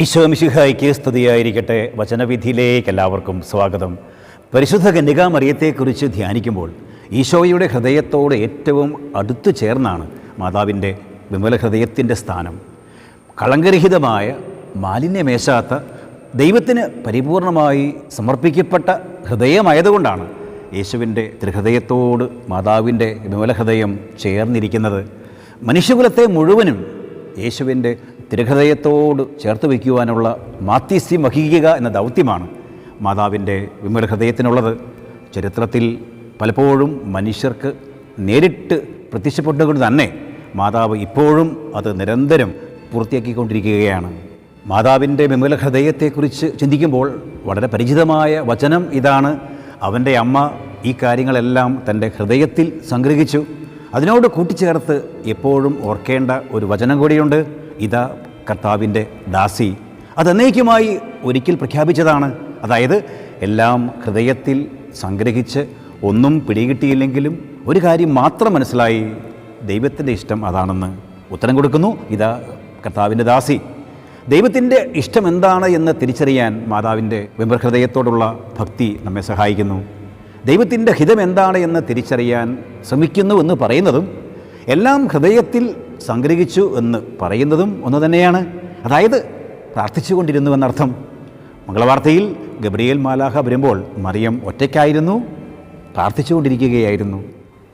ഈശോമിശിഹായ്ക്ക് സ്തുതിയായിരിക്കട്ടെ. വചനവിധിയിലേക്ക് എല്ലാവർക്കും സ്വാഗതം. പരിശുദ്ധ കന്യകാമറിയത്തെക്കുറിച്ച് ധ്യാനിക്കുമ്പോൾ ഈശോയുടെ ഹൃദയത്തോട് ഏറ്റവും അടുത്തു ചേർന്നാണ് മാതാവിന്റെ വിമല ഹൃദയത്തിന്റെ സ്ഥാനം. കളങ്കരഹിതമായ മാലിന്യമേശാത്ത ദൈവത്തിന് പരിപൂർണമായി സമർപ്പിക്കപ്പെട്ട ഹൃദയമായതുകൊണ്ടാണ് യേശുവിന്റെ ത്രിഹൃദയത്തോട് മാതാവിന്റെ വിമല ഹൃദയം ചേർന്നിരിക്കുന്നത്. മനുഷ്യകുലത്തെ മുഴുവനും യേശുവിന്റെ തിരുഹൃദയത്തോട് ചേർത്ത് വയ്ക്കുവാനുള്ള മാത്യസ്യം വഹിക്കുക എന്ന ദൗത്യമാണ് മാതാവിന്റെ വിമല ഹൃദയത്തിനുള്ളത് ചരിത്രത്തിൽ പലപ്പോഴും മനുഷ്യർക്ക് നേരിട്ട് പ്രത്യക്ഷപ്പെട്ടുകൊണ്ട് തന്നെ മാതാവ് ഇപ്പോഴും അത് നിരന്തരം പൂർത്തിയാക്കിക്കൊണ്ടിരിക്കുകയാണ്. മാതാവിന്റെ വിമല ഹൃദയത്തെക്കുറിച്ച് ചിന്തിക്കുമ്പോൾ വളരെ പരിചിതമായ വചനം ഇതാണ്. അവന്റെ അമ്മ ഈ കാര്യങ്ങളെല്ലാം തന്റെ ഹൃദയത്തിൽ സംഗ്രഹിച്ചു. അതിനോട് കൂട്ടിച്ചേർത്ത് എപ്പോഴും ഓർക്കേണ്ട ഒരു വചനം കൂടിയുണ്ട്. ഇതാ കർത്താവിന്റെ ദാസി. അത് അതെന്നേക്കുമായി ഒരിക്കൽ പ്രഖ്യാപിച്ചതാണ്. അതായത് എല്ലാം ഹൃദയത്തിൽ സംഗ്രഹിച്ച് ഒന്നും പിടികിട്ടിയില്ലെങ്കിലും ഒരു കാര്യം മാത്രം മനസ്സിലായി. ദൈവത്തിന്റെ ഇഷ്ടം അതാണെന്ന് ഉത്തരം കൊടുക്കുന്നു. ഇതാ കർത്താവിന്റെ ദാസി. ദൈവത്തിന്റെ ഇഷ്ടം എന്താണ് എന്ന് തിരിച്ചറിയാൻ മാതാവിന്റെ വിമൃഹൃദയത്തോടുള്ള ഭക്തി നമ്മെ സഹായിക്കുന്നു. ദൈവത്തിന്റെ ഹിതം എന്താണ് എന്ന് തിരിച്ചറിയാൻ ശ്രമിക്കുന്നു എന്ന് പറയുന്നതും എല്ലാം ഹൃദയത്തിൽ സംഗ്രഹിച്ചു എന്ന് പറയുന്നതും ഒന്ന് തന്നെയാണ്. അതായത് പ്രാർത്ഥിച്ചുകൊണ്ടിരുന്നു എന്നർത്ഥം. മംഗളവാർത്തയിൽ ഗബ്രിയേൽ മാലാഹ വരുമ്പോൾ മറിയം ഒറ്റയ്ക്കായിരുന്നു പ്രാർത്ഥിച്ചുകൊണ്ടിരിക്കുകയായിരുന്നു.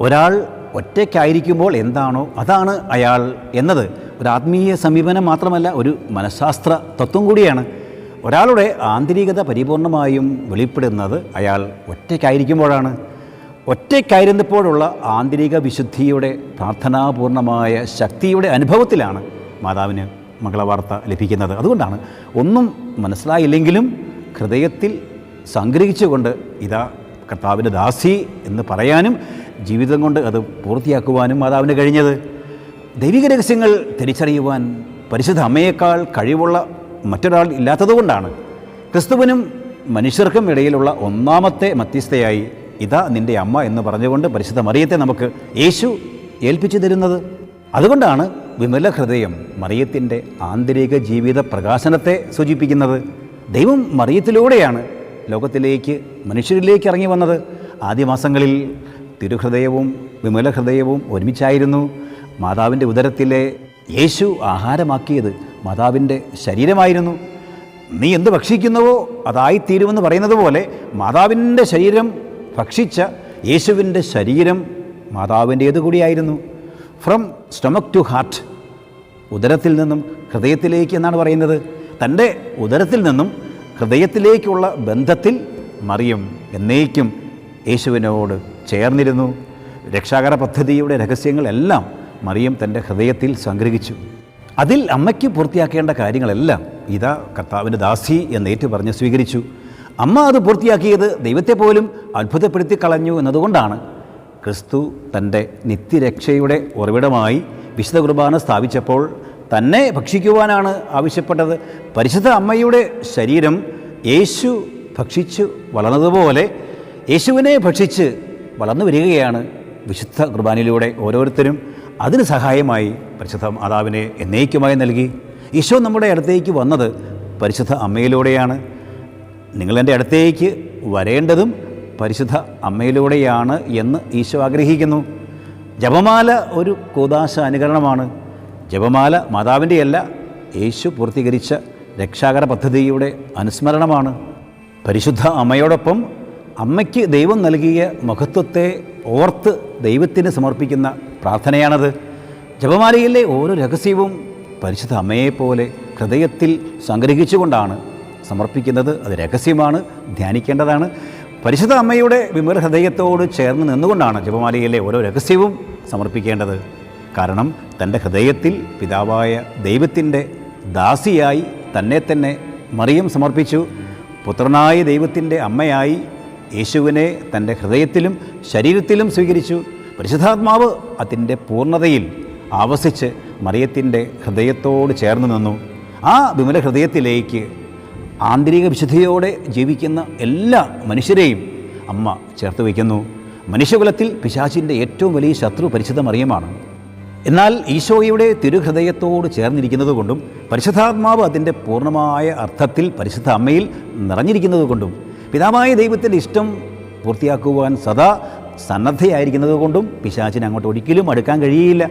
ഒരാൾ ഒറ്റയ്ക്കായിരിക്കുമ്പോൾ എന്താണോ അതാണ് അയാൾ എന്നത്. ഒരു ആത്മീയ സമീപനം മാത്രമല്ല ഒരു മനഃശാസ്ത്ര തത്വം കൂടിയാണ്. ഒരാളുടെ ആന്തരികത പരിപൂർണമായും വെളിപ്പെടുന്നത് അയാൾ ഒറ്റയ്ക്കായിരിക്കുമ്പോഴാണ്. ഒറ്റയ്ക്കായിരുന്നപ്പോഴുള്ള ആന്തരിക വിശുദ്ധിയുടെ പ്രാർത്ഥനാപൂർണമായ ശക്തിയുടെ അനുഭവത്തിലാണ് മാതാവിന് മംഗളവാർത്ത ലഭിക്കുന്നത്. അതുകൊണ്ടാണ് ഒന്നും മനസ്സിലായില്ലെങ്കിലും ഹൃദയത്തിൽ സംഗ്രഹിച്ചുകൊണ്ട് ഇതാ കർത്താവിന്റെ ദാസി എന്ന് പറയാനും ജീവിതം കൊണ്ട് അത് പൂർത്തിയാക്കുവാനും മാതാവിന് കഴിഞ്ഞത്. ദൈവിക രഹസ്യങ്ങൾ തിരിച്ചറിയുവാൻ പരിശുദ്ധ അമ്മയേക്കാൾ കഴിവുള്ള മറ്റൊരാൾ ഇല്ലാത്തതുകൊണ്ടാണ് ക്രിസ്തുവിനും മനുഷ്യർക്കും ഇടയിലുള്ള ഒന്നാമത്തെ മധ്യസ്ഥയായി ഇതാ നിന്റെ അമ്മ എന്ന് പറഞ്ഞുകൊണ്ട് പരിശുദ്ധ മറിയത്തെ നമുക്ക് യേശു ഏൽപ്പിച്ചു തരുന്നത് അതുകൊണ്ടാണ് വിമല ഹൃദയം മറിയത്തിന്റെ ആന്തരിക ജീവിത പ്രകാശനത്തെ സൂചിപ്പിക്കുന്നത്. ദൈവം മറിയത്തിലൂടെയാണ് ലോകത്തിലേക്ക് മനുഷ്യരിലേക്ക് ഇറങ്ങി വന്നത്. ആദ്യമാസങ്ങളിൽ തിരുഹൃദയവും വിമല ഹൃദയവും ഒരുമിച്ചായിരുന്നു മാതാവിന്റെ ഉദരത്തിലെ യേശു ആഹാരമാക്കിയത്. മാതാവിന്റെ ശരീരമായിരുന്നു. നീ എന്ത് ഭക്ഷിക്കുന്നുവോ അതായിത്തീരുമെന്ന് പറയുന്നത് പോലെ മാതാവിന്റെ ശരീരം ഭക്ഷിച്ച യേശുവിന്റെ ശരീരം മാതാവിന്റേത് കൂടിയായിരുന്നു. ഫ്രം സ്റ്റൊമക് ടു ഹാർട്ട് ഉദരത്തിൽ നിന്നും ഹൃദയത്തിലേക്ക് എന്നാണ് പറയുന്നത്. തന്റെ ഉദരത്തിൽ നിന്നും ഹൃദയത്തിലേക്കുള്ള ബന്ധത്തിൽ മറിയം. എന്നേക്കും യേശുവിനോട് ചേർന്നിരുന്നു. രക്ഷാകര പദ്ധതിയുടെ രഹസ്യങ്ങളെല്ലാം മറിയം തന്റെ ഹൃദയത്തിൽ സംഗ്രഹിച്ചു. അതിൽ അമ്മയ്ക്ക് പൂർത്തിയാക്കേണ്ട കാര്യങ്ങളെല്ലാം ഇതാ കർത്താവിന്റെ ദാസി എന്ന് ഏറ്റു പറഞ്ഞ് സ്വീകരിച്ചു. അമ്മ അത് പൂർത്തിയാക്കിയത് ദൈവത്തെ പോലും അത്ഭുതപ്പെടുത്തി കളഞ്ഞു എന്നതുകൊണ്ടാണ്. ക്രിസ്തു തന്റെ നിത്യരക്ഷയുടെ ഉറവിടമായി വിശുദ്ധ കുർബാന സ്ഥാപിച്ചപ്പോൾ തന്നെ ഭക്ഷിക്കുവാനാണ് ആവശ്യപ്പെട്ടത്. പരിശുദ്ധ അമ്മയുടെ ശരീരം യേശു ഭക്ഷിച്ചു വളർന്നതുപോലെ യേശുവിനെ ഭക്ഷിച്ച് വളർന്നു വരികയാണ് വിശുദ്ധ കുർബാനയിലൂടെ ഓരോരുത്തരും. അതിന് സഹായമായി പരിശുദ്ധ മാതാവിനെ എന്നേക്കുമായി നൽകി. ഈശോ നമ്മുടെ അടുത്തേക്ക് വന്നത് പരിശുദ്ധ അമ്മയിലൂടെയാണ്. നിങ്ങളെന്റെ അടുത്തേക്ക് വരേണ്ടതും പരിശുദ്ധ അമ്മയിലൂടെയാണ് എന്ന് ഈശോ ആഗ്രഹിക്കുന്നു. ജപമാല ഒരു കൂതാശ അനുകരണമാണ്. ജപമാല മാതാവിന്റെയല്ല യേശു പൂർത്തീകരിച്ച രക്ഷാകര പദ്ധതിയുടെ അനുസ്മരണമാണ്. പരിശുദ്ധ അമ്മയോടൊപ്പം അമ്മയ്ക്ക് ദൈവം നൽകിയ മഹത്വത്തെ ഓർത്ത് ദൈവത്തിന് സമർപ്പിക്കുന്ന പ്രാർത്ഥനയാണത്. ജപമാലയിലെ ഓരോ രഹസ്യവും പരിശുദ്ധ അമ്മയെപ്പോലെ ഹൃദയത്തിൽ സംഗ്രഹിച്ചുകൊണ്ടാണ്. സമർപ്പിക്കുന്നത് അത് രഹസ്യമാണ് ധ്യാനിക്കേണ്ടതാണ്. പരിശുദ്ധ അമ്മയുടെ വിമല ഹൃദയത്തോട് ചേർന്ന് നിന്നുകൊണ്ടാണ് ജപമാലയിലെ ഓരോ രഹസ്യവും സമർപ്പിക്കേണ്ടത്. കാരണം തന്റെ ഹൃദയത്തിൽ പിതാവായ ദൈവത്തിന്റെ ദാസിയായി തന്നെ തന്നെ മറിയം സമർപ്പിച്ചു. പുത്രനായ ദൈവത്തിന്റെ അമ്മയായി യേശുവിനെ തന്റെ ഹൃദയത്തിലും ശരീരത്തിലും സ്വീകരിച്ചു. പരിശുദ്ധാത്മാവ് അതിന്റെ പൂർണതയിൽ ആവസിച്ച് മറിയത്തിന്റെ ഹൃദയത്തോട് ചേർന്ന് നിന്നു. ആ വിമല ഹൃദയത്തിലേക്ക് ആന്തരിക വിശുദ്ധിയോടെ ജീവിക്കുന്ന എല്ലാ മനുഷ്യരെയും അമ്മ ചേർത്ത് വയ്ക്കുന്നു. മനുഷ്യകുലത്തിൽ പിശാചിന്റെ ഏറ്റവും വലിയ ശത്രു പരിശുദ്ധ മറിയമാണ്. എന്നാൽ ഈശോയുടെ തിരുഹൃദയത്തോട് ചേർന്നിരിക്കുന്നതുകൊണ്ടും പരിശുദ്ധാത്മാവ് അതിന്റെ പൂർണമായ അർത്ഥത്തിൽ പരിശുദ്ധ അമ്മയിൽ നിറഞ്ഞിരിക്കുന്നതുകൊണ്ടും പിതാവായ ദൈവത്തിന്റെ ഇഷ്ടം പൂർത്തിയാക്കുവാൻ സദാ സന്നദ്ധയായിരിക്കുന്നതുകൊണ്ടും പിശാചിന് അങ്ങോട്ട് ഒരിക്കലും അടുക്കാൻ കഴിയില്ല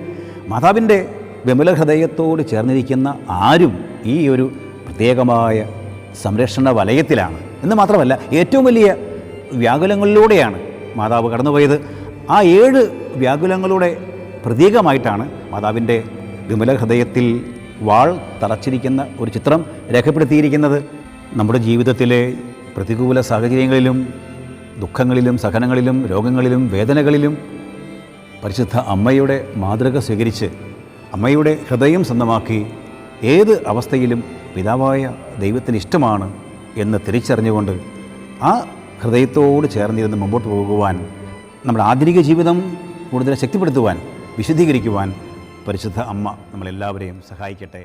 മാതാവിന്റെ വിമല ഹൃദയത്തോട് ചേർന്നിരിക്കുന്ന ആരും ഈ ഒരു പ്രത്യേകമായ സംരക്ഷണ വലയത്തിലാണ്. എന്ന് മാത്രമല്ല ഏറ്റവും വലിയ വ്യാകുലങ്ങളിലൂടെയാണ് മാതാവ് കടന്നുപോയത്. ആ ഏഴ് വ്യാകുലങ്ങളുടെ പ്രതീകമായിട്ടാണ് മാതാവിന്റെ വിമല ഹൃദയത്തിൽ വാൾ തറച്ചിരിക്കുന്ന ഒരു ചിത്രം രേഖപ്പെടുത്തിയിരിക്കുന്നത്. നമ്മുടെ ജീവിതത്തിലെ പ്രതികൂല സാഹചര്യങ്ങളിലും ദുഃഖങ്ങളിലും സഹനങ്ങളിലും രോഗങ്ങളിലും വേദനകളിലും പരിശുദ്ധ അമ്മയുടെ മാതൃക സ്വീകരിച്ച് അമ്മയുടെ ഹൃദയം സ്വന്തമാക്കി ഏത് അവസ്ഥയിലും പിതാവായ ദൈവത്തിന് ഇഷ്ടമാണ് എന്ന് തിരിച്ചറിഞ്ഞുകൊണ്ട് ആ ഹൃദയത്തോട് ചേർന്നിരുന്ന് മുമ്പോട്ട് പോകുവാൻ നമ്മുടെ ആധുനിക ജീവിതം കൂടുതൽ ശക്തിപ്പെടുത്തുവാൻ വിശുദ്ധീകരിക്കുവാൻ പരിശുദ്ധ അമ്മ നമ്മളെല്ലാവരെയും സഹായിക്കട്ടെ.